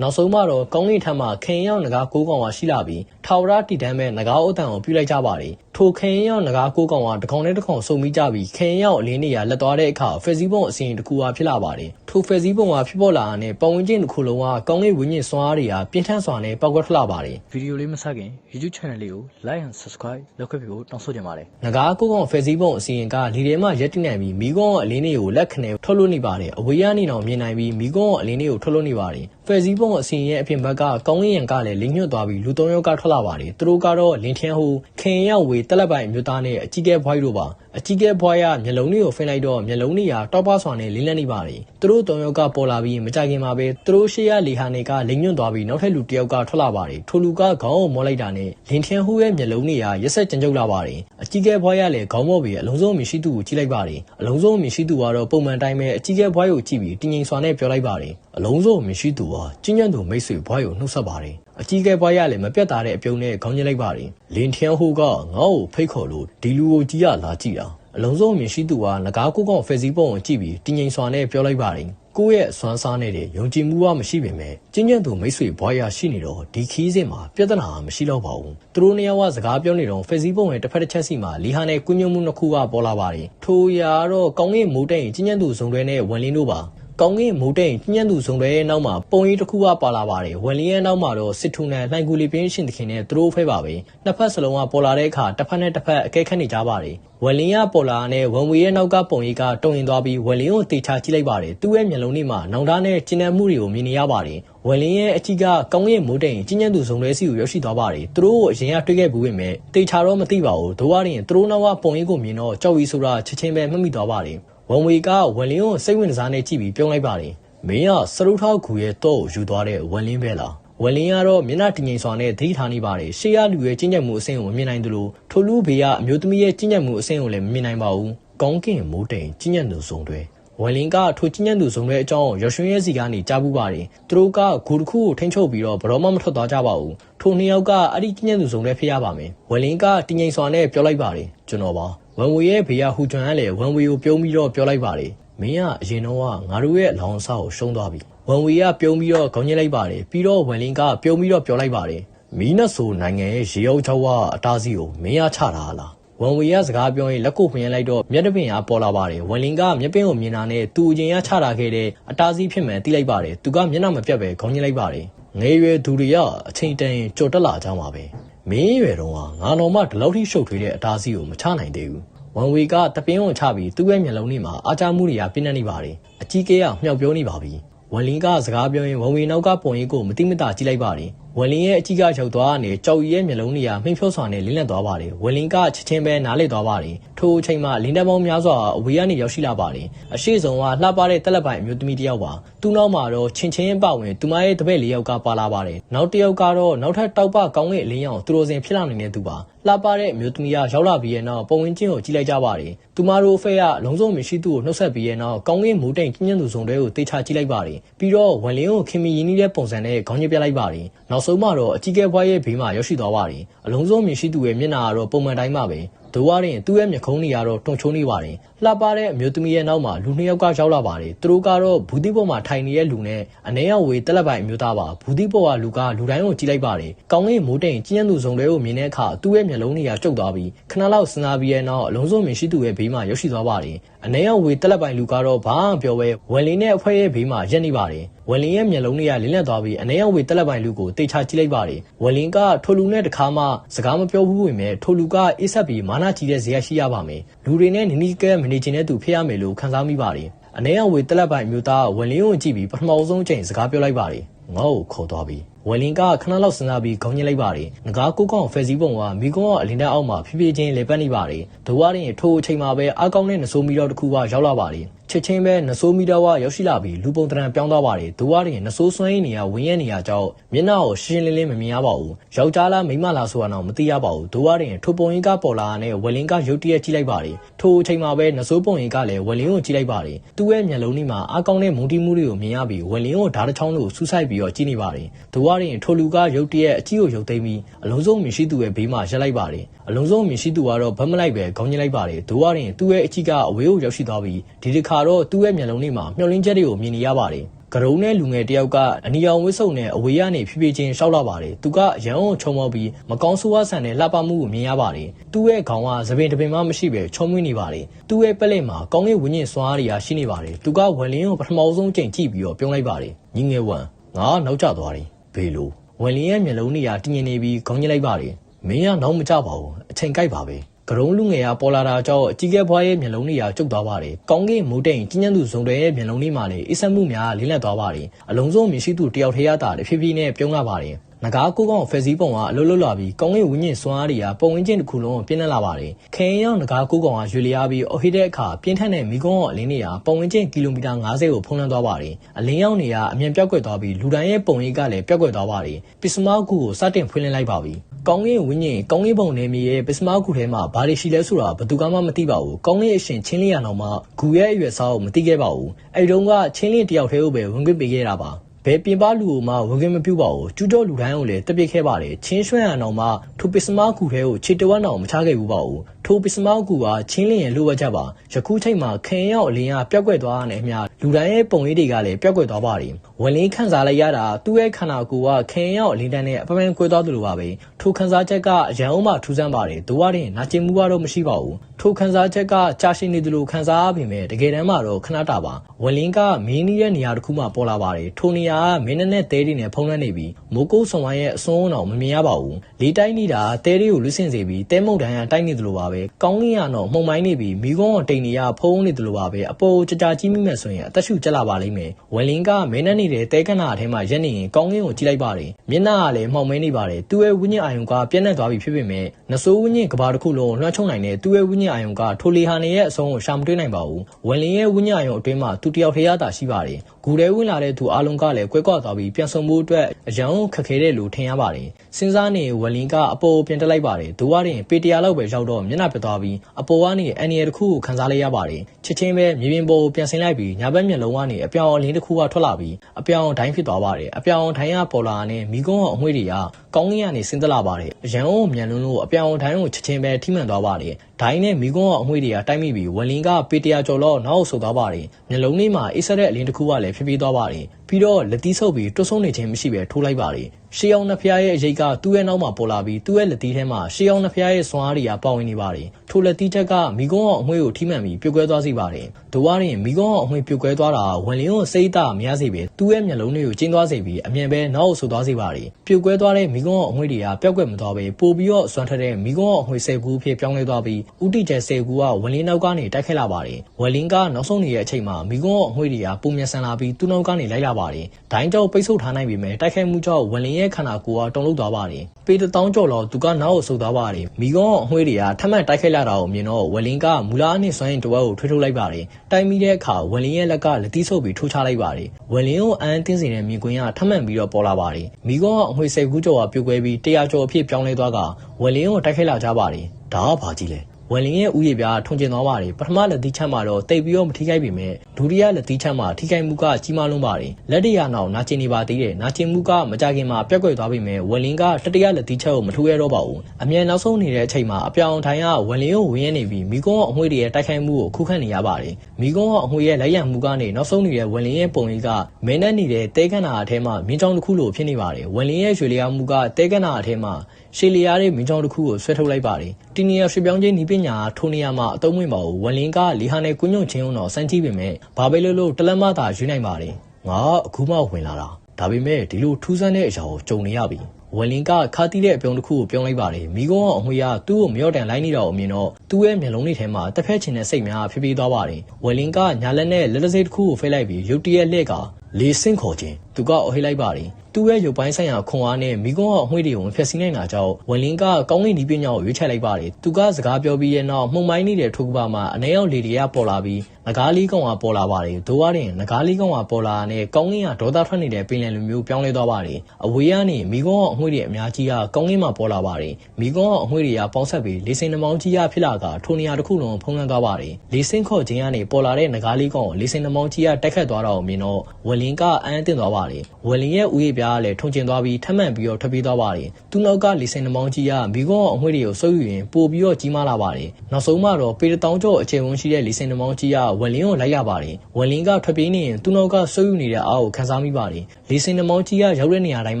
နောက်ဆုံးမှတော့ကောင်းကင်ထက်မှခင်ရောက်ငကားကိုးကောင်ကရှိလာပြီးထာဝရတည်တမ်းမဲ့ငကားအုတ်တန်ကိုပြုလိုက်ကြပါတယ်ထိုခင်ရောက်ငကားကိုးကောင်ကတကောင်နဲ့တကောင်စုံမိကြပြီးခင်ရောက်အလင်းနေရလက်သွားတဲ့အခါဖက်စီဘုံအစီရင်တစ်ခုဟာဖြစ်လာပါတယ်ထိုဖက်စီဘုံကဖြစ်ပေါ်လာတဲ့ပတ်ဝန်းကျင်တစ်ခုလုံးကကောင်းကင်ဝိညာဉ်စွမ်းအားတွေကပြင်းထန်စွာနဲ့ပောက်ကွက်ထွက်လာပါတယ်ဗီဒီယိုလေးမစခင် YouTube channel လေးကို like and subscribe လုပ်ခဲ့ပြီးဖို့တောင်းဆိုချင်ပါတယ်ငကားကိုကောင်ဖက်စီဘုံအစီရင်ကလေထဲမှာရက်တိနိုင်ပြီးမိကောအလင်းတွေကိုလက်ခနဲ့ထုတ်လို့နေပါတယ်အဝေးကနေတော့မြင်နိုင်ပြီးမိကောအလင်းတွေကိုထုတ်လို့နေပါတယ်ဖက်စီဘုံအစီရင်ရဲ့အပြင်ဘက်ကကောင်းကင်ရံကလည်းလင်းညွတ်သွားပြီးလူသုံးယောက်ကထွက်လာပါတယ်သူတို့ကတော့လင်းထင်းဟူခင်ရောက်ဝေတက်လက်ပိုင်အမျိုးသားနဲ့အကြီးကဲဘွိုင်းတို့ပါအကြီးကဲဘွိုင်းကမျက်လုံးတွေကိုဖိလိုက်တော့မျက်လုံးတွေကတောက်ပစွာနဲ့လင်းလက်နေပါတယ်သူတို့သုံးယောက်ကပေါ်လာပြီးမကြခင်မှာပဲသူတို့ရှေ့ရလေဟာနေကလင်းညွတ်သွားပြီးနောက်ထပ်လူတစ်ယောက်ကထွက်လာပါတယ်ထိုလူကခေါင်းကိုမောလိုက်တာနဲ့လင်းထင်းဟူရဲ့မျက်လုံးတွေကရက်ဆက်ကြံကြုတ်လာပါတယ်အကြီးကဲဘွိုင်းကလည်းခေါင်းမော့ပြီးအလုံးစုံမရှိသူကိုကြည့်လိုက်ပါတယ်အလုံးစုံမရှိသူကတော့ပုံမှန်တိုင်းပဲအကြီးကဲဘွိုင်းကိုကြည့်ပြီးတင်းငိမ်စွာနဲ့ပြောလိုက်ပါတယ်အလုံးစုံမရှိသူဟာကျဉ်းကျဉ်သူမိတ်ဆွေဘွားကိုနှုတ်ဆက်ပါတယ် အကြီးကဲဘွားရလည်းမပြတ်သားတဲ့အပြုံးနဲ့ခေါင်းညှိလိုက်ပါတယ်လင်းထင်းဟိုကငါ့ကိုဖိတ်ခေါ်လို့ဒီလူကိုကြည်ရလာကြည့်တာအလုံးစုံမြင်ရှိသူကငကားကိုကောင်ဖက်စီပုံကိုကြည့်ပြီးတင်းငိမ်စွာနဲ့ပြောလိုက်ပါတယ်ကိုယ့်ရဲ့စွမ်းစားနေတဲ့ယုံကြည်မှုကမရှိပေမဲ့ကျဉ်းကျဉ်သူမိတ်ဆွေဘွားရရှိနေတော့ဒီခီးစဉ်မှာပြဿနာမရှိတော့ပါဘူးသူတို့နှစ်ယောက်ကစကားပြောနေတော့ဖက်စီပုံရဲ့တစ်ဖက်တစ်ချက်စီမှာလီဟာနဲ့ကွင်းမြုံမှုနှစ်ခုကပေါ်လာပါတယ်ထိုရာတော့ကောင်းကင်မိုးတိတ်ကျဉ်းကျဉ်သူဇုံတွဲနဲ့ဝင်လင်းတို့ပါ ကောင်းကင်မိုးတိမ်ညံ့သူစုံတဲ့နောက်မှာပုံရိပ်တစ်ခုကပါလာပါတယ်ဝယ်လင်းရဲ့နောက်မှာတော့စစ်ထူနဲ့လှိုင်ကူလီပင်းရှင်သခင်နဲ့သူတို့ဖဲပါပဲနှစ်ဖက်စလုံးကပေါ်လာတဲ့အခါတစ်ဖက်နဲ့တစ်ဖက်အကဲခတ်နေကြပါတယ်ဝယ်လင်းကပေါ်လာတဲ့ဝန်ဝေရဲ့နောက်ကပုံရိပ်ကတုံရင်သွားပြီးဝယ်လင်းကိုတေချာကြည့်လိုက်ပါတယ်သူ့ရဲ့မျက်လုံးထဲမှာနောင်တနဲ့ကျဉ်းနှံမှုတွေကိုမြင်နေရပါတယ်ဝယ်လင်းရဲ့အကြီးကကောင်းကင်မိုးတိမ်ကျဉ်းညံ့သူစုံတဲ့စီကိုရောက်ရှိသွားပါတယ်သူတို့ကိုအရင်ကတွေ့ခဲ့ဘူးပေမဲ့တေချာတော့မသိပါဘူးတို့ဝရင်သူတို့နောက်ကပုံရိပ်ကိုမြင်တော့ကြောက်ရီဆိုတာချက်ချင်းပဲမှတ်မိသွားပါတယ် ဝန်ဝေကဝန်လင်းကိုစိတ်ဝင်စားနေကြည့်ပြီးပြုံးလိုက်ပါတယ်မင်းကစရုထောက်ကူရဲ့တော့ကိုယူသွားတဲ့ဝန်လင်းပဲလားဝန်လင်းကတော့မျက်နှာတင်ငိမ်စွာနဲ့သတိထားနေပါတယ်ရှေးရလူရဲ့ကျင့်ကြံမှုအဆင့်ကိုမမြင်နိုင်သလိုထိုလူဘေးကအမျိုးသမီးရဲ့ကျင့်ကြံမှုအဆင့်ကိုလည်းမမြင်နိုင်ပါဘူးကောင်းကင်မိုးတိမ်ကျင့်ကြံသူစုံတွေဝန်လင်းကထိုကျင့်ကြံသူစုံတွေအကြောင်းရရွှင်ရဲ့စီကနေကြားပူးပါတယ်သူတို့ကဂူတစ်ခုကိုထိန်းချုပ်ပြီးတော့ဘရောမမထွက်သွားကြပါဘူးထိုနှစ်ယောက်ကအဲ့ဒီကျင့်ကြံသူစုံတွေဖြစ်ရပါမယ်ဝန်လင်းကတင်ငိမ်စွာနဲ့ပြောလိုက်ပါတယ်ကျွန်တော်ပါ ဝန်ဝေရဲ့ဘေးကဟူကျွမ်းကလည်းဝန်ဝေကိုပြုံးပြီးတော့ပြောလိုက်ပါတယ်မင်းကအရင်တော့ကငါတို့ရဲ့အလောင်းအစားကိုရှုံးသွားပြီဝန်ဝေကပြုံးပြီးတော့ခေါင်းညှိလိုက်ပါတယ်ပြီးတော့ဝန်လင်းကပြုံးပြီးတော့ပြောလိုက်ပါတယ်မီးနဲ့ဆိုနိုင်ငံရဲ့ရေအုပ်ချောက်ကအတားစီကိုမင်းရချတာလားဝန်ဝေကစကားပြောရင်လက်ကိုဖွင့်လိုက်တော့မျက်နှာပြင်အားပေါ်လာပါတယ်ဝန်လင်းကမျက်ပင်ကိုမြင်တာနဲ့သူအရင်ကချတာခဲ့တဲ့အတားစီဖြစ်မှန်သိလိုက်ပါတယ်သူကမျက်နှာမပြတ်ပဲခေါင်းညှိလိုက်ပါတယ်ငယ်ရွယ်သူတွေကအချိန်တန်ရင်ကြော်တက်လာကြမှာပဲ မင်းရွယ်တော့ကငါတော်မှဒီလောက်ထိရှုပ်ထွေးတဲ့အတားစီကိုမချနိုင်သေးဘူးဝန်ဝေကတပင်းကိုချပြီးသူ့ရဲ့မျက်လုံးထဲမှာအားကြမှုတွေကပြင်းနေနေပါတယ်အကြီးကဲကမြောက်ပြောနေပါပြီဝန်လင်းကစကားပြောရင်ဝန်ဝေနောက်ကပုံရိပ်ကိုမတိမတာကြည့်လိုက်ပါတယ် ဝန်လင်းရဲ့အကြီးကရောက်သွားကနေကြောက်ရီရဲ့မျက်လုံးတွေကမှိန်ဖြောစွာနဲ့လင်းလက်သွားပါတယ်ဝန်လင်းကချက်ချင်းပဲနားလေသွားပါတယ်ထိုအချိန်မှာလင်းတက်ပေါင်းများစွာအဝေးကနေရောက်ရှိလာပါတယ်အရှိဆုံးကလှပတဲ့တက်လက်ပိုင်အမျိုးသမီးတစ်ယောက်ပါသူ့နောက်မှာတော့ချင်းချင်းပဝင်သူမရဲ့တပည့်လေးယောက်ကပါလာပါတယ်နောက်တစ်ယောက်ကတော့နောက်ထပ်တောက်ပကောင်းတဲ့အလင်းရောင်သူတို့စင်ဖြစ်လာနေတဲ့သူပါလှပတဲ့အမျိုးသမီးကရောက်လာပြီးရဲ့နောက်ပုံဝင်ချင်းကိုကြည့်လိုက်ကြပါတယ်သူမတို့အဖေကလုံးစုံမရှိသူ့ကိုနှုတ်ဆက်ပြီးရဲ့နောက်ကောင်းကင်မိုးတိမ်ကျင်းကျင်းသူစုံတွေကိုတေချာကြည့်လိုက်ပါတယ်ပြီးတော့ဝန်လင်းကိုခင်မီရင်းနှီးတဲ့ပုံစံနဲ့ခေါင်းညှိပြလိုက်ပါတယ်နောက်ဆုံးမှတော့အကြီးကဲဘွားရဲ့ဘေးမှာရောက်ရှိသွားပါတယ်အလုံးစုံမြင်ရှိသူရဲ့မျက်နှာကတော့ပုံမှန်တိုင်းပါပဲဒိုဝါရင်သူ့ရဲ့မျက်ခုံးတွေကတော့တုံချိုးနေပါတယ်လှပတဲ့အမျိုးသမီးရဲ့နောက်မှာလူနှစ်ယောက်ကရောက်လာပါတယ်သူတို့ကတော့ဘူးတိပေါ်မှာထိုင်နေတဲ့လူနဲ့အနေရောက်ဝေတက်လက်ပိုင်အမျိုးသားပါဘူးတိပေါ်ကလူကလူတိုင်းကိုကြည့်လိုက်ပါတယ်ကောင်းကင်မိုးတိမ်ကျင်းသူစုံတွေကိုမြင်တဲ့အခါသူ့ရဲ့မျက်လုံးတွေကကျုပ်သွားပြီးခဏလောက်စဉ်းစားပြီးရဲ့နောက်အလုံးစုံမြင်ရှိသူရဲ့ဘေးမှာရောက်ရှိသွားပါတယ် အနေရောက်ဝေတက်လက်ပိုင်လူကတော့ဘာမှပြောပဲဝယ်လင်းတဲ့အဖွဲ့ရဲ့ဘေးမှာရက်နေပါတယ်ဝယ်လင်းရဲ့မျက်လုံးတွေကလင်းလက်သွားပြီးအနေရောက်ဝေတက်လက်ပိုင်လူကိုတေချာကြည့်လိုက်ပါတယ်ဝယ်လင်းကထိုလူနဲ့တခါမှစကားမပြောဘူးဝင်မဲ့ထိုလူကအေးဆက်ပြီးမာနကြီးတဲ့ဇေယျရှိရပါမယ်လူတွေနဲ့နီနီကဲမနေချင်တဲ့သူဖြစ်ရမယ်လို့ခန်းစားမိပါတယ်အနေရောက်ဝေတက်လက်ပိုင်မျိုးသားဝယ်လင်းကိုကြည့်ပြီးပထမဆုံးအချိန်စကားပြောလိုက်ပါတယ် ငါ့ကိုခေါ်သွားပြီးဝယ်လင်ကခဏလောက်စဉ်းစားပြီးခေါင်းညှိလိုက်ပါတယ်။ငကားကိုကောင်ဖယ်စီးပုံကမိကုန်းကအလင်းတဲ့အောက်မှာဖြည်းဖြည်းချင်းလေပတ်နေပါတယ်။ဒိုဝါရင်ထိုအချိန်မှာပဲအကောင်းနဲ့နဆိုးမီတော့တစ်ခုကရောက်လာပါတယ်။ ချက်ချင်းပဲနဆိုးမီတော့ကရောက်ရှိလာပြီးလူပုံတရံပြောင်းသွားပါတယ်။ဒိုဝါရင်နဆိုးဆွမ်းရင်းနေရဝင်းရဲ့နေရကြောင့်မျက်နှာကိုရှင်းရှင်းလင်းလင်းမမြင်ရပါဘူး။ယောက်ျားလားမိန်းမလားဆိုတာတော့မသိရပါဘူး။ဒိုဝါရင်ထိုပုံရင်ကပေါ်လာတဲ့ဝယ်လင်ကရုတ်တရက်ကြည့်လိုက်ပါတယ်။ထိုအချိန်မှာပဲနဆိုးပုံရင်ကလည်းဝယ်လင်ကိုကြည့်လိုက်ပါတယ်။သူ့ရဲ့မျက်လုံးထဲမှာအကောင်းနဲ့မုန်တီးမှုတွေကိုမြင်ရပြီးဝယ်လင်ကိုဓာတ်တစ်ချောင်းလို့ဆူဆိုင်ပြီးတော့ကြည့်နေပါတယ်။ဒိုဝါရင်ထိုလူကရုတ်တရက်အကြီးကိုရုတ်သိမ်းပြီးအလုံးစုံမြင်ရှိသူရဲ့ဘေးမှာရက်လိုက်ပါတယ်အလုံးစုံမြင်ရှိသူကတော့ဗတ်မလိုက်ပဲခေါင်းညှိလိုက်ပါတယ်ဒိုးဝရင်သူ့ရဲ့အကြီးကအဝေးကိုရောက်ရှိသွားပြီးဒီတစ်ခါတော့သူ့ရဲ့မျက်လုံးထဲမှာမျောလင်းချက်တွေကိုမြင်နေရပါတယ်ကရုံးနဲ့လူငယ်တယောက်ကအနီရောင်ဝစ်စုံနဲ့အဝေးကနေဖြည်းဖြည်းချင်းရှောက်လာပါတယ်သူကရန်အောင်ချုံမောပြီးမကောင်းဆိုးဝါးဆန်တဲ့လှပမှုကိုမြင်ရပါတယ်သူ့ရဲ့ခေါင်းကသပင်တပင်မှမရှိပဲချုံမွေးနေပါတယ်သူ့ရဲ့ပလက်မှာကောင်းကင်ဝင်းကျင်စွာအားတွေကရှိနေပါတယ်သူကဝက်လင်းကိုပထမဆုံးအချိန်ကြည့်ပြီးတော့ပြုံးလိုက်ပါတယ်ညီငယ်ဝမ်ငါနောက်ကျသွားတယ်ဘေလိုဝက်လင်းရဲ့မျက်လုံးတွေကတည်ငြိမ်နေပြီးခေါင်းညစ်လိုက်ပါတယ်မင်းကနောက်မကျပါဘူးအချိန်ကိုက်ပါပဲ ကရုံးလူငယ်ကပေါ်လာတာကြောင့်အကြီးကဲဘွားရဲ့မျက်လုံးတွေကကျုပ်သွားပါတယ်။ကောင်းကင်မိုးတိမ်ကြီးညံ့သူဇုံတွေရဲ့မျက်လုံးတွေမှာလည်းအစ်ဆက်မှုများလေးလက်သွားပါတယ်။အလုံးစုံမြင်ရှိသူတယောက်ထည်းရတာတဖြည်းဖြည်းနဲ့ပြုံးလာပါတယ်။ငကားကိုကောင်ဖက်စီပုံကအလုံးလုံးလာပြီးကောင်းကင်ဝင်းကျင်စွမ်းအားတွေကပုံဝင်းကျင်တစ်ခုလုံးကိုပြင်းထန်လာပါတယ်။ခရင်ရောက်ငကားကိုကောင်ကရွေလျားပြီးအဟိတဲ့အခါပြင်းထန်တဲ့မိကုန်းကအလင်းတွေကပုံဝင်းကျင်ကီလိုမီတာ90ကိုဖုံးလွှမ်းသွားပါတယ်။အလင်းရောက်နေကအမြန်ပြောက်ကွက်သွားပြီးလူတိုင်းရဲ့ပုံရိပ်ကလည်းပြောက်ကွက်သွားပါတယ်။ပစ္စမကူကိုစတင်ဖွင့်လှစ်လိုက်ပါပြီ။ ကောင်းကင်ဝင်းကျင်ကောင်းကင်ပုံနယ်မြေရဲ့ပစ္စမကူထဲမှာဘာတွေရှိလဲဆိုတာဘယ်သူမှမသိပါဘူး။ကောင်းကင်အရှင်ချင်းလျာတော်မှဂူရဲ့အရွယ်စားကိုမသိခဲ့ပါဘူး။အဲဒီတုန်းကချင်းလျတယောက်တည်းကိုပဲဝင်ခွင့်ပေးခဲ့တာပါ။ဘယ်ပြင်ပလူကိုမှဝင်ခွင့်မပြုပါဘူးကျူးကျော်လူတိုင်းကိုလည်းတက်ပစ်ခဲ့ပါတယ်ချင်းရွှဲရအောင်မှထိုပစ္စမကူထဲကိုခြေတဝက်အောင်မချခဲ့ဘူးပါဘူးထိုပစ္စမကူကချင်းလင်းရဲ့လိုအပ်ချက်ပါယခုချိန်မှာခင်ရောက်အလင်းကပြက်ကွက်သွားတဲ့အမျှလူတိုင်းရဲ့ပုံရိပ်တွေကလည်းပြက်ကွက်သွားပါတယ်ဝင်လင်းခန်းစားလိုက်ရတာသူ့ရဲ့ခန္ဓာကိုယ်ကခင်ရောက်အလင်းတန်းနဲ့အပပန်ကွဲသွားသလိုပါပဲထိုခန်းစားချက်ကအရန်အောင်မှထူးဆန်းပါတယ်ဒိုးရတဲ့နာကျင်မှုကတော့မရှိပါဘူးထိုခန်းစားချက်ကကြာရှည်နေသလိုခန်းစားအပြင်ပဲတကယ်တမ်းမှာတော့ခဏတာပါဝင်လင်းကမင်းနီးတဲ့နေရာတစ်ခုမှပေါ်လာပါတယ်ထိုနေရာကမင်းနဲ့တဲတွေနဲ့ဖုံးလွှမ်းနေပြီးမိုးကုတ်ဆောင်ဝိုင်းရဲ့အစွန်းအောင်မမြင်ရပါဘူးလေးတိုင်းနေတာတဲတွေကိုလွှင့်စင်စေပြီးတဲမုတ်တန်းကတိုက်နေသလိုပါပဲကောင်းကင်ကတော့မှုံမိုင်းနေပြီးမိကုန်းကတိန်နေရဖုံးနေသလိုပါပဲအပေါ်ကြကြကြီးမိမဲ့ဆိုရင်အသက်ရှူကျလာပါလိမ့်မယ်ဝင်လင်းကမင်းနဲ့နေတဲ့တဲကနာအထဲမှာရက်နေရင်ကောင်းကင်ကိုကြည့်လိုက်ပါတယ်မျက်နှာကလည်းမှောင်မဲနေပါတယ်သူ့ရဲ့ဝိညာဉ်အာယုံကပြက်နှက်သွားပြီဖြစ်ပေမဲ့နဆိုးဝိညာဉ်ကဘာတစ်ခုလုံးလွှမ်းချုံနိုင်တဲ့သူ့ရဲ့ဝိညာဉ်အာယုံကထိုလီဟာနေရဲ့အဆုံးကိုရှာမတွေ့နိုင်ပါဘူးဝင်လင်းရဲ့ဝိညာဉ်အာယုံအတွင်းမှာသူတယောက်ထရတာရှိပါတယ်ဂူထဲဝင်လာတဲ့သူအလုံးကလည်းကွဲကွာသွားပြီးပြန်ဆုံမှုအတွက်အရန်ခက်ခဲတဲ့လူထင်ရပါတယ်စဉ်းစားနေဝလင်ကအပေါ်ပြန်တက်လိုက်ပါတယ်ဒိုးဝရင်ပေတရာလောက်ပဲရောက်တော့မျက်နှာပြသွားပြီးအပေါ်ကနေအန်ရီတစ်ခုကိုခန်းစားလိုက်ရပါတယ်ချက်ချင်းပဲမြေပြင်ပေါ်ပြန်ဆင်းလိုက်ပြီးညာဘက်မျက်လုံးကနေအပြောင်အလင်းတစ်ခုကထွက်လာပြီးအပြောင်ဒိုင်းဖြစ်သွားပါတယ်အပြောင်ဒိုင်းကပေါ်လာနဲ့မိကုန်းကအမွှေးတွေကကောင်းကင်ကနေဆင်းသက်လာပါတယ်အရန်ကိုမြန်လွန်းလို့အပြောင်ဒိုင်းကိုချက်ချင်းပဲထိမှန်သွားပါတယ်ဒိုင်းနဲ့မိကုန်းကအမွှေးတွေကတိုက်မိပြီးဝလင်ကပေတရာကျော်လောက်နောက်ဆုတ်သွားပါတယ်မျက်လုံးလေးမှာအိစက်တဲ့အလင်းတစ်ခုကလည်းဖြစ်ပြီးသွားပါတယ်ပြီးတော့လက်သီးဆုပ်ပြီးတွတ်ဆုံနေခြင်းမရှိပဲထိုးလိုက်ပါတယ် ရှေးအောင်နှစ်ဖျားရဲ့အရေးကသူ့ရဲ့နောက်မှာပေါ်လာပြီးသူ့ရဲ့လက်သီးထဲမှာရှေးအောင်နှစ်ဖျားရဲ့စွမ်းအားတွေကပါဝင်နေပါတယ်ထိုလက်သီးချက်ကမိကုန်းအောင်အမွှေးကိုထိမှန်ပြီးပြုတ်ကွဲသွားစေပါတယ်ဒိုးဝါရင်မိကုန်းအောင်အမွှေးပြုတ်ကွဲသွားတာဝင်လင်းကိုစိတ်သားမရစေပဲသူ့ရဲ့မျက်လုံးတွေကိုကျင်းသွားစေပြီးအမြန်ပဲနောက်အဆုတ်သွားစေပါတယ်ပြုတ်ကွဲသွားတဲ့မိကုန်းအောင်အမွှေးတွေကပျောက်ကွယ်မသွားပဲပို့ပြီးတော့စွမ်းထက်တဲ့မိကုန်းအောင်အမွှေးဆယ်ကူဖြစ်ပြောင်းလဲသွားပြီးဥတီကျဲဆယ်ကူကဝင်လင်းနောက်ကနေတိုက်ခိုက်လာပါတယ်ဝင်လင်းကနောက်ဆုံးနေတဲ့အချိန်မှာမိကုန်းအောင်အမွှေးတွေကပုံမြန်ဆန်လာပြီးသူ့နောက်ကနေလိုက်လာပါတယ်ဒိုင်းကြောပိတ်ဆို့ထားနိုင်ပေမဲ့တိုက်ခိုက်မှုကြောင့်ဝင်လင်းရဲ့ခန္ဓာကိုယ်ကတုန်လှုပ်သွားပါတယ်ပေတတောင်းကျော်လောက်သူကနောက်ကိုဆုတ်သွားပါတယ်မိကုန်းအမွှေးတွေကထပ်မံတိုက်ခိုက်လာတာကိုမြင်တော့ဝလင်းကမူလာအနှင့်စွမ်းရင်တဝက်ကိုထွေးထုတ်လိုက်ပါတယ်တိုင်မိတဲ့အခါဝလင်းရဲ့လက်ကလက်သီးဆုပ်ပြီးထိုးချလိုက်ပါတယ်ဝလင်းကိုအန်းတင်းစီတဲ့မြင်ကွင်းကထပ်မံပြီးတော့ပေါ်လာပါတယ်မိကုန်းကအမွှေးစိတ်ကူးကျော်ကပြုတ်ကွဲပြီးတရားကျော်အဖြစ်ပြောင်းလဲသွားကဝလင်းကိုတိုက်ခိုက်လာကြပါတယ်ဒါကဘာကြီးလဲ ဝလင်းရဲ့ဥယျာဉ်ပြားထွန်ကျင်သွားပါတယ်ပထမလက်သီးချက်မှာတော့တိတ်ပြီးတော့မထိခိုက်ပေမဲ့ဒုတိယလက်သီးချက်မှာထိခိုက်မှုကကြီးမားလွန်းပါတယ်လက်တရနောက်နာကျင်နေပါသေးတယ်နာကျင်မှုကမကြခင်မှာပြက်ကွက်သွားပေမဲ့ဝလင်းကတတိယလက်သီးချက်ကိုမထိုးရတော့ပါဘူးအမြန်နောက်ဆုံးနေတဲ့အချိန်မှာအပြောင်ထိုင်ကဝလင်းကိုဝင်းရနေပြီးမိကုန်းအမွှေးတွေရဲ့တိုက်ခိုက်မှုကိုခုခံနေရပါတယ်မိကုန်းကအမွှေးရဲ့လက်ရံမှုကနေနောက်ဆုံးနေတဲ့ဝလင်းရဲ့ပုံရိပ်ကမင်းနဲ့နေတဲ့တဲခန္ဓာအထဲမှာမြင်းချောင်းတစ်ခုလိုဖြစ်နေပါတယ်ဝလင်းရဲ့ရွှေလျားမှုကတဲခန္ဓာအထဲမှာ ရှေလျားတဲ့မင်းချောင်းတစ်ခုကိုဆွဲထုတ်လိုက်ပါတယ်တီနီယာရွှေပြောင်းချင်းဤပညာထိုနေရာမှာအသုံးဝင်ပါဘူးဝလင်းကလီဟာနဲ့ကွညွန့်ချင်းအောင်တော့စမ်းကြည့်ပေမဲ့ဘာပဲလို့လို့တလက်မသာယူနိုင်ပါတယ်ငါအခုမှဝင်လာတာဒါပေမဲ့ဒီလိုထူးဆန်းတဲ့အရာကိုကြုံနေရပြီဝလင်ကခါတီးတဲ့အပြုံးတစ်ခုကိုပြောင်းလိုက်ပါတယ်မိကုန်းကအမွေကသူ့ကိုမရော့တန်လိုက်နေတာကိုမြင်တော့သူ့ရဲ့မျက်လုံးလေးထဲမှာတစ်ဖက်ချင်တဲ့စိတ်များဖြစ်ပြီးသွားပါတယ်ဝလင်ကညာလက်နဲ့လက်လက်စိတ်တစ်ခုကိုဖိလိုက်ပြီးရုတ်တရက်လှည့်ကလေးစင့်ခေါ်ခြင်း သူကအဟိလိုက်ပါတယ်သူ့ရဲ့ရုပ်ပိုင်းဆိုင်ရာခွန်အားနဲ့မိကွန်းကအမွှေးတွေကိုမဖျက်ဆီးနိုင်တာကြောင့်ဝလင်းကကောင်းကင်ဒီပညာကိုရွေးချယ်လိုက်ပါတယ်သူကစကားပြောပြီးရဲ့နောက်မှုန်မိုင်းနေတဲ့ထိုကပါမှာအနေရောက်လေတွေကပေါ်လာပြီးငကားလေးကောင်ကပေါ်လာပါတယ်ဒိုးရတဲ့ငကားလေးကောင်ကပေါ်လာတဲ့ကောင်းကင်ကဒေါသထွက်နေတဲ့ပင်လယ်လူမျိုးပြောင်းလဲသွားပါတယ်အဝေးကနေမိကွန်းကအမွှေးတွေအများကြီးကကောင်းကင်မှာပေါ်လာပါတယ်မိကွန်းကအမွှေးတွေကပေါင်းဆက်ပြီးလေစင်နှမောင်းကြီးရဖြစ်လာကထိုနေရာတစ်ခုလုံးဖုံးလွှမ်းသွားပါတယ်လေစင်ခေါ်ခြင်းကနေပေါ်လာတဲ့ငကားလေးကောင်ကိုလေစင်နှမောင်းကြီးရတိုက်ခတ်သွားတာကိုမြင်တော့ဝလင်းကအန်းတင်သွားပါပါတယ်ဝယ်လင်းရဲ့ဥယျာဉ်ပြားကလည်းထုံကျင်သွားပြီးထပ်မံပြီးတော့ထွက်ပြေးသွားပါတယ်သူ့နောက်ကလေစင်နှမောင်းကြီးကမိကုန်းအောင်အမွှေးတွေကိုစုပ်ယူရင်ပို့ပြီးတော့ကြီးမားလာပါတယ်နောက်ဆုံးမှတော့ပေတတောင်းကျော်အခြေဝန်းရှိတဲ့လေစင်နှမောင်းကြီးကဝယ်လင်းကိုလိုက်ရပါတယ်ဝယ်လင်းကထွက်ပြေးနေရင်သူ့နောက်ကစုပ်ယူနေတဲ့အားကိုခံစားမိပါတယ်လေစင်နှမောင်းကြီးကရောက်တဲ့နေရာတိုင်း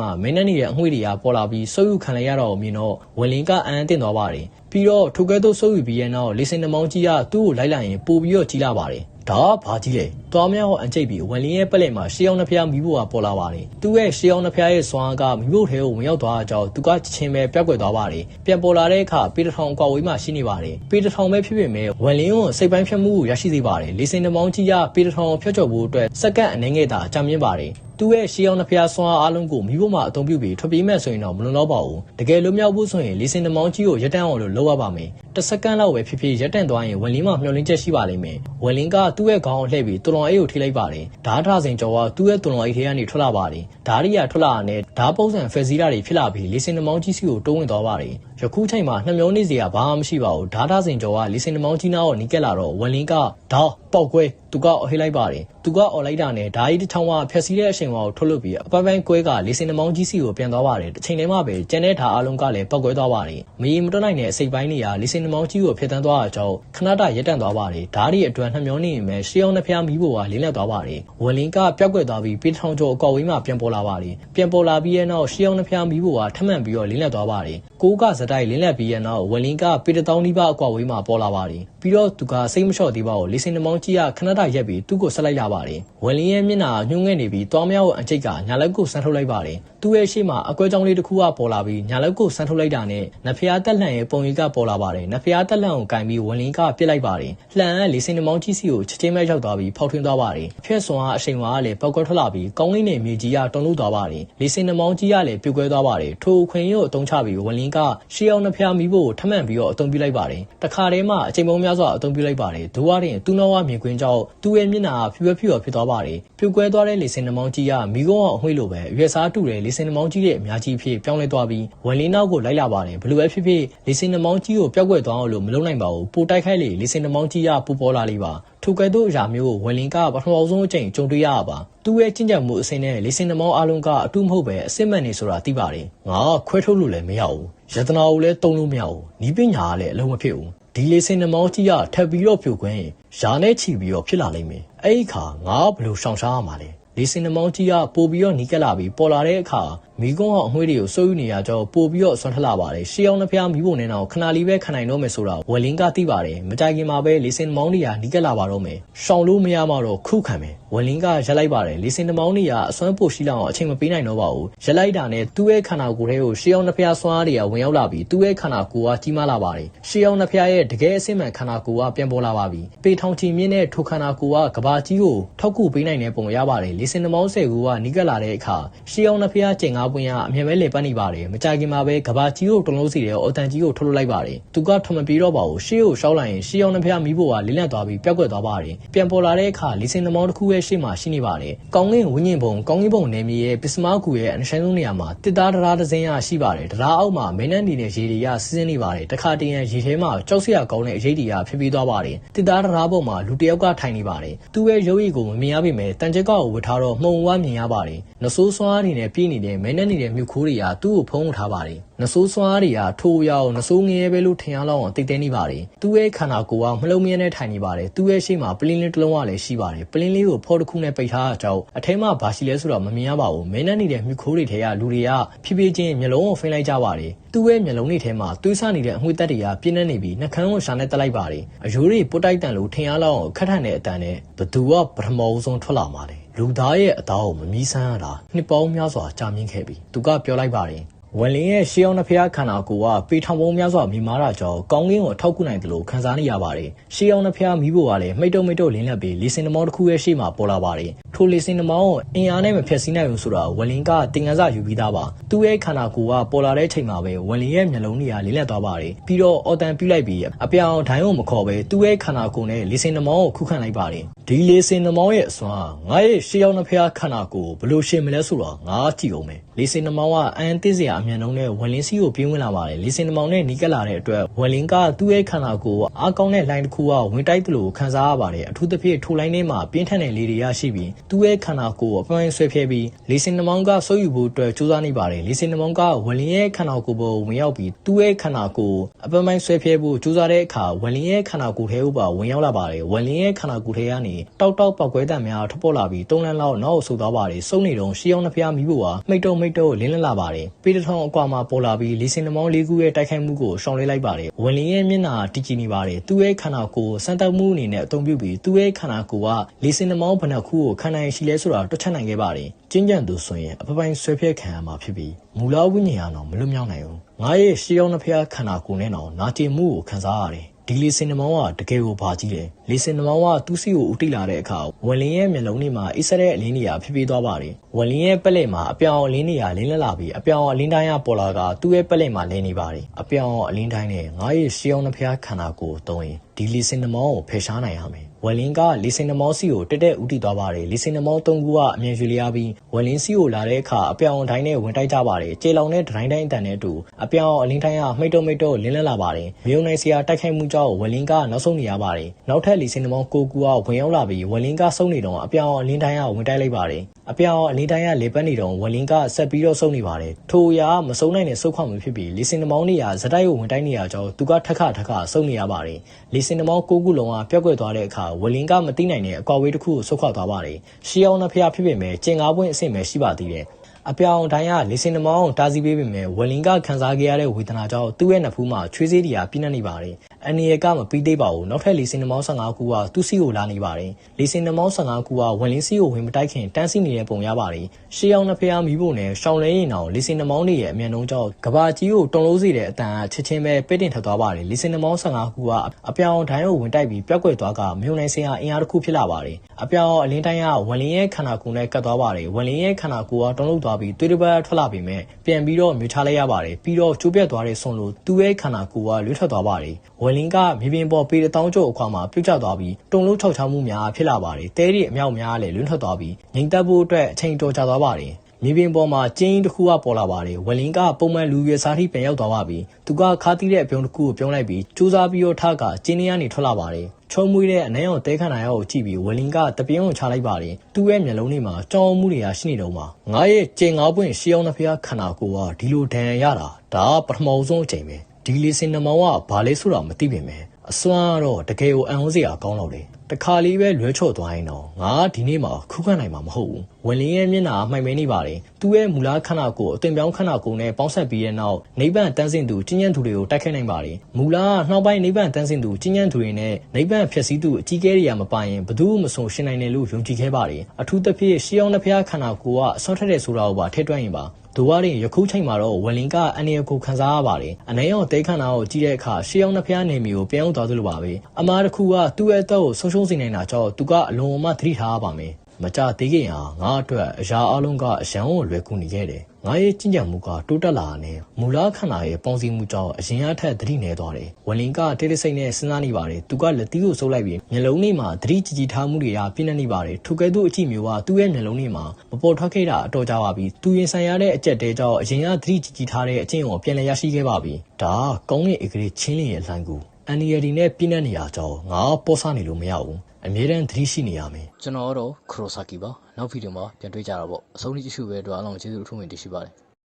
မှာမင်းနဲ့နေတဲ့အမွှေးတွေကပေါ်လာပြီးစုပ်ယူခံလိုက်ရတော့မြင်တော့ဝယ်လင်းကအန်းအသင့်သွားပါတယ်ပြီးတော့ထိုကဲ့သို့စုပ်ယူပြီးရဲ့နောက်လေစင်နှမောင်းကြီးကသူ့ကိုလိုက်လိုက်ရင်ပို့ပြီးတော့ကြီးလာပါတယ် ဒါကဘာကြီးလဲ။သွားမြောက်အန်ကျိတ်ပြီးဝန်လင်းရဲ့ပလက်မှာရှေးအောင်နှဖျားမိဖို့ကပေါ်လာပါတယ်။သူ့ရဲ့ရှေးအောင်နှဖျားရဲ့စွမ်းကမိဖို့ထဲကိုဝင်ရောက်သွားတာကြောင့်သူကချင်းပဲပြက်ကွက်သွားပါတယ်။ပြန်ပေါ်လာတဲ့အခါပေတထောင်ကွာဝေးမှရှိနေပါတယ်။ပေတထောင်ပဲဖြစ်ဖြစ်မဲ့ဝန်လင်းကိုစိတ်ပိုင်းဖြတ်မှုကိုရရှိစေပါတယ်။လေစင်နှမောင်းကြီးကပေတထောင်ဖြတ်ကျော်ဖို့အတွက်စက္ကန့်အနည်းငယ်သာကြာမြင့်ပါတယ်။သူ့ရဲ့ရှေးအောင်နှဖျားစွမ်းအားလုံးကိုမိဖို့မှအသုံးပြုပြီးထွက်ပြေးမဲ့ဆိုရင်တော့မလွန်တော့ပါဘူး။တကယ်လို့မြောက်ဖို့ဆိုရင်လေစင်နှမောင်းကြီးကိုရက်တန်းအောင်လို့လုပ်ရပါမယ်။တစ်စက္ကန့်လောက်ပဲဖြစ်ဖြစ်ရက်တန့်သွားရင်ဝန်လင်းမှမျောလင်းချက်ရှိပါလိမ့်မယ်။ဝန်လင်းကသူ့ရဲ့ခေါင်းကိုလှည့်ပြီးတူလွန်အိတ်ကိုထိလိုက်ပါတယ်။ဓားထားစဉ်ကျော်ကသူ့ရဲ့တူလွန်အိတ်ထဲကနေထွက်လာပါတယ်။ဓားရီကထွက်လာတဲ့ဓားပုံစံဖက်စီးတာတွေဖြစ်လာပြီးလေစင်နှမောင်းကြီးစီကိုတိုးဝင်သွားပါတယ်။ယခုချိန်မှာနှမျောနေစရာဘာမှမရှိပါဘူး။ဓားထားစဉ်ကျော်ကလေစင်နှမောင်းကြီးနားကိုနီးကပ်လာတော့ဝန်လင်းကဓားပေါက်ကွဲသူကအော်ဟိလိုက်ပါတယ်။သူကအော်လိုက်တာနဲ့ဓာရီတစ်ချောင်းကဖျက်ဆီးတဲ့အချိန်ဝါကိုထုတ်လွတ်ပြီးအပိုင်ပိုင်ကွဲကလေစင်နှမောင်းကြီးစီကိုပြန်သွားပါတယ်။တစ်ချိန်တည်းမှာပဲကျန်တဲ့ဓားအလုံးကလည်းပောက်ကွဲသွားပါတယ်။မီမတွနိုင်တဲ့အစိပ်ပိုင်းတွေကလေစင်နှမောင်းကြီးကိုဖျက်ဆီးသွားတာကြောင့်ခဏတရက်တန့်သွားပါတယ်။ဓာရီအတွင်းနှမျောနေရင်ပဲရှေးအောင်နှဖျားမိဖို့ကလင်းလက်သွားပါတယ်။ဝန်လင်းကပြောက်ကွက်သွားပြီးပေးထောင်ကျော်အကောက်ဝေးမှပြန်ပေါ်လာပါတယ်။ပြန်ပေါ်လာပြီးရဲ့နောက်ရှေးအောင်နှဖျားမိဖို့ကထပ်မံပြီးတော့လင်းလက်သွားပါတယ်။ ကိုကစတိုက်လင်းလက်ပြီးရဲ့နောက်ဝန်လင်းကပေးတောင်းနီးပါးအကောက်ဝေးမှပေါ်လာပါတယ်။ပြီးတော့သူကစိတ်မလျှော့သေးပါဘူး။လေစင်နှမောင်းကြီးကခဏတရက်ပြီးသူ့ကိုဆက်လိုက်ရပါတယ်။ဝန်လင်းရဲ့မျက်နှာညှိုးငဲ့နေပြီးတွားမြောက်အချိတ်ကညာလက်ကိုဆန်းထုတ်လိုက်ပါတယ်။သူ့ရဲ့ရှေ့မှာအကွဲကြောင်းလေးတစ်ခုကပေါ်လာပြီးညာလက်ကိုဆန်းထုတ်လိုက်တာနဲ့နဖျားတက်လှန်ရဲ့ပုံရိပ်ကပေါ်လာပါတယ်။နဖျားတက်လှန်ကိုကင်ပြီးဝန်လင်းကပြစ်လိုက်ပါတယ်။လှန်ကလေစင်နှမောင်းကြီးစီကိုချက်ချင်းပဲရောက်သွားပြီးဖောက်ထွင်းသွားပါတယ်။အဖြက်စွန်ကအချိန်ဝါကလည်းပောက်ကွဲထွက်လာပြီးကောင်းလေးနဲ့မြေကြီးကတုံလို့သွားပါတယ်။လေစင်နှမောင်းကြီးကလည်းပြုတ်ကွဲသွားပါတယ်။ထိုခွင်ရုပ်အုံချပြီးဝန်လင်းကရှေးအောင်နဖျားမိဖို့ထမှန်ပြီးတော့အုံပြလိုက်ပါတယ်။တခါတည်းမှအချိန်ပုံများစွာအုံပြလိုက်ပါတယ်။ဒိုးရတဲ့သူ့နောက်ဝမြင်ကွင်းကြောင့်သူ့ရဲ့မျက်နှာဖြူဖြူဖြစ်သွားပါတယ်။ပြုတ်ကွဲသွားတဲ့လေစင်နှမောင်းကြီးကမိကုန်းအောင်အဝှေ့လိုပဲရွက်စားတူတဲ့လေစင်နှမောင်းကြီးရဲ့အများကြီးဖြစ်ပြောင်းလဲသွားပြီးဝန်လင်းနောက်ကိုလိုက်လာပါတယ်။ဘလို့ပဲဖြစ်ဖြစ်လေစင်နှမောင်းကြီးကိုပျောက်ကွယ်သွားအောင်လို့မလုပ်နိုင်ပါဘူး။ပိုတိုက်ခိုက်လေလေစင်နှမောင်းကြီးကပူပေါ်လာလိမ့်ပါ။ ထိုကဲ့သို့အရာမျိုးကိုဝန်လင်းကပထမဆုံးအကြိမ်ကြုံတွေ့ရတာပါ။သူ့ရဲ့ကျင့်ကြံမှုအစင်းနဲ့လေစင်နှမောင်းအလုံးကအတူမဟုတ်ပဲအစစ်မှန်နေဆိုတာသိပါတယ်။ငါခွဲထုတ်လို့လည်းမရဘူး။ယတနာကိုလည်းတုံးလို့မရဘူး။နီးပညာကလည်းအလုံးမဖြစ်ဘူး။ဒီလေစင်နှမောင်းကြီးကထပ်ပြီးတော့ဖြိုခွင်းရာနဲ့ချီပြီးတော့ဖြစ်လာလိမ့်မယ်။အဲ့ဒီအခါငါဘယ်လိုရှောင်ရှားရမှာလဲ။လေစင်နှမောင်းကြီးကပို့ပြီးတော့နီးကပ်လာပြီးပေါ်လာတဲ့အခါမိကုန်းအောင်အမွှေးတွေကိုစိုးယူနေရကြောပို့ပြီးတော့ဆွမ်းထလာပါတယ်ရှေးအောင်နှဖျားမိဖို့နဲ့တော့ခဏလေးပဲခံနိုင်တော့မယ်ဆိုတာဝယ်လင်းကသိပါတယ်မကြိုက်ခင်မှာပဲလေစင်နှမောင်းတွေကနီးကပ်လာပါတော့မယ်ရှောင်လို့မရမှတော့ခုခံမယ်ဝယ်လင်းကရက်လိုက်ပါတယ်လေစင်နှမောင်းတွေကအစွမ်းပို့ရှိလောက်အောင်အချိန်မပေးနိုင်တော့ပါဘူးရက်လိုက်တာနဲ့သူ့ရဲ့ခန္ဓာကိုယ်ထဲကိုရှေးအောင်နှဖျားစွမ်းအားတွေကဝင်ရောက်လာပြီးသူ့ရဲ့ခန္ဓာကိုယ်ကကြီးမားလာပါတယ်ရှေးအောင်နှဖျားရဲ့တကယ်အစစ်မှန်ခန္ဓာကိုယ်ကပြန်ပေါ်လာပါပြီပေထောင်ချီမြင့်တဲ့ထိုခန္ဓာကိုယ်ကကဘာကြီးကိုထောက်ကူပေးနိုင်တဲ့ပုံရပါတယ်လေစင်နှမောင်းဆယ်ကူကနီးကပ်လာတဲ့အခါရှေးအောင်နှဖျားကျင်ငါးပွင့်ကအမြဲပဲလေပတ်နေပါတယ်မကြခင်မှာပဲကဘာကြီးကိုတုံလို့စီတယ်အော်တန်ကြီးကိုထုတ်လွှတ်လိုက်ပါတယ်သူကထမပြေတော့ပါဘူးရှေးကိုရှောက်လိုက်ရင်ရှေးအောင်နှဖျားမိဖို့ကလေးလန့်သွားပြီးပျောက်ကွက်သွားပါတယ်ပြန်ပေါ်လာတဲ့အခါလေစင်နှမောင်းတစ်ခုရဲ့ရှေ့မှာရှိနေပါတယ်ကောင်းကင်ဝင်းညင်ပုံကောင်းကင်ပုံနယ်မြေရဲ့ပစ္စမကူရဲ့အနရှမ်းဆုံးနေရာမှာတစ်သားတရားတစ်စင်းရရှိပါတယ်တရားအောက်မှာမင်းနှန်းနေတဲ့ရေတွေကစီးစင်းနေပါတယ်တခါတည်းရန်ရေထဲမှာကြောက်စရာကောင်းတဲ့အရေးတွေကဖြစ်ပြီးသွားပါတယ်တစ်သားတရားပုံမှာလူတစ်ယောက်ကထိုင်နေပါတယ်သူ့ရဲ့ရုပ်ရည်ကိုမမြင်ရပေမဲ့တန်ကြက်ကကိုဝတ်ထားတော့မှုံဝါမြင်ရပါတယ်နဆိုးဆွမ်းအနေနဲ့ပြေးနေတဲ့မင်းနှန်းနေတဲ့မြုပ်ခိုးတွေကသူ့ကိုဖုံးထားပါတယ်နဆိုးဆွမ်းတွေကထိုးရောက်နဆိုးငရဲပဲလို့ထင်ရလောက်အောင်တိတ်တဲနေပါတယ်သူ့ရဲ့ခန္ဓာကိုယ်ကမလုံးမြဲနဲ့ထိုင်နေပါတယ်သူ့ရဲ့ရှေ့မှာပလင်းလေးတစ်လုံးကလည်းရှိပါတယ်ပလင်းလေးကိုဖော်တစ်ခုနဲ့ပိတ်ထားတာကြောင့်အထဲမှာဘာရှိလဲဆိုတော့မမြင်ရပါဘူးမင်းနဲ့နေတဲ့မြူခိုးတွေထဲကလူတွေကဖြည်းဖြည်းချင်းမျက်လုံးကိုဖိလိုက်ကြပါတယ်သူ့ရဲ့မျက်လုံးတွေထဲမှာသွေးဆနေတဲ့အငွေတက်တွေကပြင်းနေနေပြီးနှကန်းကိုရှာနဲ့တက်လိုက်ပါတယ်အယိုးတွေပုတ်တိုက်တန်လို့ထင်ရလောက်အောင်ခက်ထန်တဲ့အတန်နဲ့ဘသူကပထမဆုံးထွက်လာမှာလဲ လူသားရဲ့အသားကိုမမီးဆန်းရတာနှစ်ပေါင်းများစွာကြာမြင့်ခဲ့ပြီသူကပြောလိုက်ပါတယ်ဝန်လင်းရဲ့ရှေးအောင်နှဖျားခန္ဓာကိုယ်ကပေထောင်ပုံများစွာမြင်မာတာကြောင့်ကောင်းကင်ကိုထောက်ကူနိုင်တယ်လို့ခံစားနေရပါတယ်။ရှေးအောင်နှဖျားမိဖို့ကလည်းမိတ်တုံမိတ်တုံလင်းလက်ပြီးလီစင်နမောင်းတစ်ခုရဲ့ရှေ့မှာပေါ်လာပါတယ်။ ထိုလီစင်နမောင်းကိုအင်အားနဲ့မဖျက်ဆီးနိုင်ဘူးဆိုတာဝန်လင်းကတင်ကန်းစာယူပြီးသားပါ။သူ့ရဲ့ခန္ဓာကိုယ်ကပေါ်လာတဲ့ချိန်မှာပဲဝန်လင်းရဲ့မျက်လုံးတွေကလင်းလက်သွားပါတယ်။ပြီးတော့အော်တန်ပြလိုက်ပြီးအပြောင်ဒိုင်းကိုမခေါ်ပဲသူ့ရဲ့ခန္ဓာကိုယ်နဲ့လီစင်နမောင်းကိုခုခံလိုက်ပါတယ်။ဒီလီစင်နမောင်းရဲ့အစွမ်းငါရဲ့ရှေးအောင်နှဖျားခန္ဓာကိုယ်ဘလို့ရှင်မလဲဆိုတော့ငါကြည့်အောင်မယ်။လီစင်နမောင်းကအန်တစ်စရာအမြန်နှုံးနဲ့ဝန်လင်းစီးကိုပြင်းဝင်လာပါတယ်လီစင်နမောင်နဲ့နီးကပ်လာတဲ့အတွက်ဝယ်လင်ကသူ့ရဲ့ခန္ဓာကိုယ်အားကောင်းတဲ့လိုင်းတစ်ခုကဝင်တိုက်သလိုခံစားရပါတယ်အထူးသဖြင့်ထိုလိုင်းထဲမှာပြင်းထန်တဲ့လေတွေရရှိပြီးသူ့ရဲ့ခန္ဓာကိုယ်ကိုအပိုင်းဆွဲဖြဲပြီးလေစင်နှမောင်းကဆုပ်ယူဖို့အတွက်ကြိုးစားနေပါတယ်လေစင်နှမောင်းကဝလင်းရဲ့ခန္ဓာကိုယ်ပေါ်ဝင်ရောက်ပြီးသူ့ရဲ့ခန္ဓာကိုယ်အပိုင်းဆွဲဖြဲဖို့ကြိုးစားတဲ့အခါဝလင်းရဲ့ခန္ဓာကိုယ်ထဲကိုပါဝင်ရောက်လာပါတယ်ဝလင်းရဲ့ခန္ဓာကိုယ်ထဲကနေတောက်တောက်ပောက်ကွဲတံများထွက်ပေါ်လာပြီးတုံးလန်းလောက်နောက်ဆုပ်သွားပါတယ်စုံနေတော့ရှီအောင်နှဖျားမိဖို့ဟာမိတ်တုံမိတ်တုံလင်းလန်းလာပါတယ်ပေတထောင်အကွာမှာပေါ်လာပြီးလေစင်နှမောင်းလေးခုရဲ့တိုက်ခိုက်မှုကိုရှောင်လေးလိုက်ပါတယ်ဝလင်းရဲ့မျက်နှာတည်ကြည်နေပါတယ်သူ့ရဲ့ခန္ဓာကိုယ်စမ်းသပ်မှုအနေနဲ့အသုံးပြုပြီးသူ့ရဲ့ခန္ဓာကိုယ်ကလေစင်နှမောင်းဘဏ္ဍခုကိုခံနိုင်ရှိလဲဆိုတာတွက်ချက်နိုင်ခဲ့ပါတယ်ကျင်းကြံသူဆိုရင်အပပိုင်းဆွဲဖြဲခံရမှာဖြစ်ပြီးမူလဝိညာဉ်အောင်မလွတ်မြောက်နိုင်ဘူးငါရဲ့ရှီအောင်နှဖျားခန္ဓာကိုယ်နဲ့တော့နာကျင်မှုကိုခံစားရတယ်ဒီလေစင်နှမောင်းကတကယ်ကိုဘာကြီးတယ် လေစင်နှမောင်းကသူ့စီကိုဦးတိလာတဲ့အခါဝလင်းရဲ့မျက်လုံးတွေမှာအိစတဲ့အလင်းနေရာဖြစ်ပြီးသွားပါတယ်ဝလင်းရဲ့ပက်လက်မှာအပြောင်အလင်းနေရာလင်းလက်လာပြီးအပြောင်အလင်းတိုင်းကပေါ်လာကသူ့ရဲ့ပက်လက်မှာလင်းနေပါတယ်အပြောင်အလင်းတိုင်းနဲ့ငါရဲ့ရှီအောင်နှဖျားခန္ဓာကိုယ်သုံးရင်ဒီလေစင်နှမောင်းကိုဖယ်ရှားနိုင်ရမယ်ဝလင်းကလီစင်နမောစီကိုတက်တက်ဦးတည်သွားပါတယ်လီစင်နမောသုံးခုကအမြင်ရွှေလျားပြီးဝလင်းစီကိုလာတဲ့အခါအပြောင်အတိုင်းနဲ့ဝင်တိုက်ကြပါတယ်ကျေလောင်တဲ့ဒတိုင်းတိုင်းအတန်နဲ့အတူအပြောင်အလင်းတိုင်းကမှိတ်တော့မိတ်တော့လင်းလက်လာပါတယ်မြုံနိုင်စရာတိုက်ခိုက်မှုကြောင့်ဝလင်းကနောက်ဆုံးနေရပါတယ်နောက်ထပ်လီစင်နမောကိုကူကဝင်ရောက်လာပြီးဝလင်းကစုံနေတော့အပြောင်အလင်းတိုင်းကဝင်တိုက်လိုက်ပါတယ်အပြောင်အလင်းတိုင်းကလေပတ်နေတော့ဝလင်းကဆက်ပြီးတော့စုံနေပါတယ်ထိုအရာမစုံနိုင်တဲ့ဆုတ်ခွာမှုဖြစ်ပြီးလီစင်နမောနေရဇက်တိုက်ကိုဝင်တိုက်နေရကြောင်းသူကထက်ခထက်ခစုံနေရပါတယ်လီစင်နမောကိုကူလုံးကပြောက်ကွယ်သွားတဲ့အခါဝလင်းကမသိနိုင်တဲ့အကွာဝေးတစ်ခုကိုဆုတ်ခွာသွားပါတယ်ရှီအောင်နှဖျားဖြစ်ပေမဲ့ကျင်ကားပွင့်အဆင့်ပဲရှိပါသေးတယ် အပြောင်တိုင်းကလေစင်နမောင်းတားဆီးပေးပေမဲ့ဝလင်ကခံစားခဲ့ရတဲ့ဝေဒနာကြောင့်သူ့ရဲ့နှဖူးမှာချွေးစေးတရားပြင်းနေနေပါတယ်။အန်နီရကမပြီးသေးပါဘူး။နောက်ထပ်လေစင်နမောင်း15ခုကသူ့စီကိုလာနေပါတယ်။လေစင်နမောင်း15ခုကဝလင်စီကိုဝင်မတိုက်ခင်တန်းစီနေတဲ့ပုံရပါတယ်။ရှေးအောင်နှဖျားမိဖို့နဲ့ရှောင်းလဲရင်အောင်လေစင်နမောင်းတွေရဲ့အမြန်နှုန်းကြောင့်ကဘာကြီးကိုတုံလို့စေတဲ့အတန်ကချက်ချင်းပဲပိတ်တင်ထပ်သွားပါတယ်။လေစင်နမောင်း15ခုကအပြောင်တိုင်းကိုဝင်တိုက်ပြီးပြောက်ကွယ်သွားကမြုံနိုင်စင်အားအင်အားတစ်ခုဖြစ်လာပါတယ်။အပြောင်အလင်းတိုင်းကဝလင်ရဲ့ခန္ဓာကိုယ်နဲ့ကတ်သွားပါတယ်။ဝလင်ရဲ့ခန္ဓာကိုယ်ကတုံလို့သွားပြီးသွေးတစ်ပတ်ထွက်လာပေမဲ့ပြန်ပြီးတော့မြူထားလိုက်ရပါတယ်ပြီးတော့ကျိုးပြတ်သွားတဲ့ဆွန်လိုသူ့ရဲ့ခန္ဓာကိုယ်ကလွတ်ထွက်သွားပါတယ်ဝယ်လင်းကမြေပြင်ပေါ်ပေတောင်းကျုပ်အခွာမှာပြုတ်ကျသွားပြီးတုံလုံးထောက်ချမှုများဖြစ်လာပါတယ်တဲရီအမြောက်များလည်းလွတ်ထွက်သွားပြီးငိမ့်သက်ဖို့အတွက်အချိန်တော်ကြာသွားပါတယ် မြေပြင်ပေါ်မှာကျင်းတစ်ခုကပေါ်လာပါတယ်ဝလင်ကပုံမှန်လူရွယ်စားထိပြန်ရောက်သွားပါပြီသူကခါတီးတဲ့အပြုံးတစ်ခုကိုပြုံးလိုက်ပြီးစူးစမ်းပြီးတော့ထကကျင်းထဲကနေထွက်လာပါတယ်ချုံမွေးတဲ့အနည်းအောင်တဲခန္ဓာရောက်ကိုကြည့်ပြီးဝလင်ကတပြင်းကိုချလိုက်ပါတယ်သူ့ရဲ့မျက်လုံးထဲမှာကြောင်မှုတွေကရှိနေတော့မှာငါရဲ့ကျင်ငါးပွင့်ရှေးအောင်နှဖျားခန္ဓာကိုယ်ကဒီလိုဒဏ်ရာရတာဒါပထမဆုံးအချိန်ပဲဒီလေးစင်နှမောင်ကဘာလဲဆိုတာမသိပြင်ပဲအစွမ်းကတော့တကယ်ကိုအံ့ဩစရာကောင်းတော့တယ်တခါလေးပဲလွဲချော့သွားရင်တော့ငါဒီနေ့မှာခုခံနိုင်မှာမဟုတ်ဘူး ဝင်လင်းရဲ့မျက်နှာမှိုင်မဲနေပါတယ်သူ့ရဲ့မူလခန္ဓာကိုယ်အသွင်ပြောင်းခန္ဓာကိုယ်နဲ့ပေါင်းဆက်ပြီးတဲ့နောက်နိဗ္ဗာန်တန်းစင်သူကျဉ်းညံ့သူတွေကိုတိုက်ခိုက်နိုင်ပါတယ်မူလကနှောက်ပိုင်းနိဗ္ဗာန်တန်းစင်သူကျဉ်းညံ့သူတွေနဲ့နိဗ္ဗာန်ဖြစ်စည်းသူအကြီးကျယ်တွေကမပိုင်ရင်ဘယ်သူမှမဆုံးရှင်နိုင်တယ်လို့ယုံကြည်ခဲ့ပါတယ်အထူးသဖြင့်ရှီအောင်နှဖျားခန္ဓာကိုယ်ကအဆောက်ထက်တဲ့ဆိုတာကိုပါထည့်တွက်ရင်ပါဒိုဝါရင်ယခုချိန်မှာတော့ဝလင်ကအန်ရကိုခန်းစားရပါတယ်။အနေရောတဲခန္ဓာကိုကြည့်တဲ့အခါရှေးအောင်နှဖျားနေမီကိုပြန်ရောက်သွားသလိုပါပဲ။အမားတစ်ခုကသူ့ရဲ့အသက်ကိုဆုံးရှုံးစေနိုင်တာကြောင့်သူကအလွန်အမသတိထားရပါမယ်။ မကြသေးခင်ဟာငါအတွက်အရာအလုံးကအရန်ကိုလွယ်ကူနေခဲ့တယ်။ငါရဲ့ကြင်ကြံမှုကတိုးတက်လာတဲ့မူလခန္ဓာရဲ့ပေါင်းစည်းမှုကြောင့်အရင်အထက်သတိနေသွားတယ်။ဝလင်ကတေးတစိတ်နဲ့စဉ်းစားနေပါတယ်။သူကလက်သီးကိုဆုပ်လိုက်ပြီးမျက်လုံးထဲမှာသတိကြည်ကြည်ထားမှုတွေကပြည့်နေပါတယ်။ထိုကဲ့သို့အကြည့်မျိုးကသူ့ရဲ့မျက်လုံးထဲမှာမပေါ်ထွက်ခဲ့တာအတော်ကြာပါပြီ။သူရင်ဆိုင်ရတဲ့အကြက်တဲကြောင့်အရင်ကသတိကြည်ကြည်ထားတဲ့အချင်းကိုပြန်လည်ရရှိခဲ့ပါပြီ။ဒါကောင်းတဲ့ဧကလေးချင်းလင်းရဲ့အလံကူအန်ဒီယဒီနဲ့ပြည့်နေရကြောင်းငါပေါ်စားနေလို့မရဘူး။ အမြဲတမ်းသတိရှိနေရမယ်ကျွန်တော်ကတော့ခရိုဆာကီပါနောက်ဗီဒီယိုမှာပြန်တွေ့ကြတာပေါ့အဆုံးထိကြည့်ရှုပဲအတွက်အားလုံးကျေးဇူးအထူးတင်ရှိပါတယ်